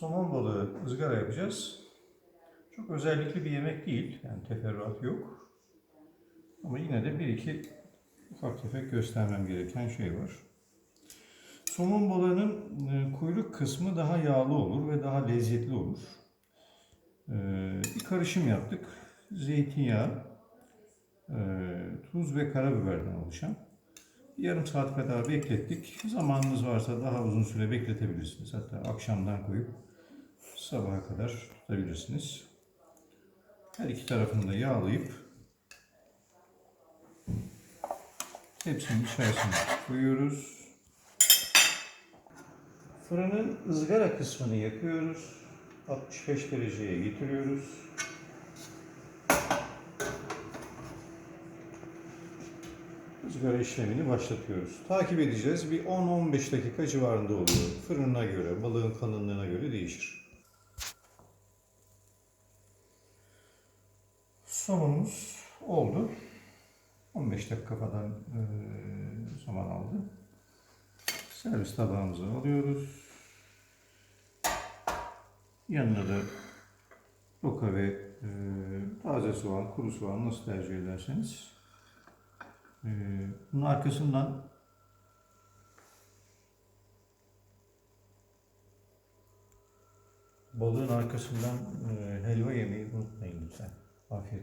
somon balığı ızgara yapacağız. Çok özellikli bir yemek değil. Yani teferruat yok. Ama yine de bir iki ufak tefek göstermem gereken şey var. Somon balığının e, kuyruk kısmı daha yağlı olur ve daha lezzetli olur. E, Bir karışım yaptık. Zeytinyağı, e, tuz ve karabiberden oluşan. Yarım saat kadar beklettik. Zamanınız varsa daha uzun süre bekletebilirsiniz. Hatta akşamdan koyup sabaha kadar tutabilirsiniz. Her iki tarafını da yağlayıp hepsinin içerisine koyuyoruz. Fırının ızgara kısmını yakıyoruz. 65 dereceye getiriyoruz. ızgara işlemini başlatıyoruz. Takip edeceğiz. Bir 10-15 dakika civarında oluyor. Fırınına göre, balığın kalınlığına göre değişir. Somonumuz oldu. 15 dakika falan eee, zaman aldı. Servis tabağımıza alıyoruz. Yanına da roka ve eee, taze soğan, kuru soğan nasıl tercih ederseniz ee, bunun arkasından balığın arkasından e, helva yemeyi unutmayın lütfen. Afiyet.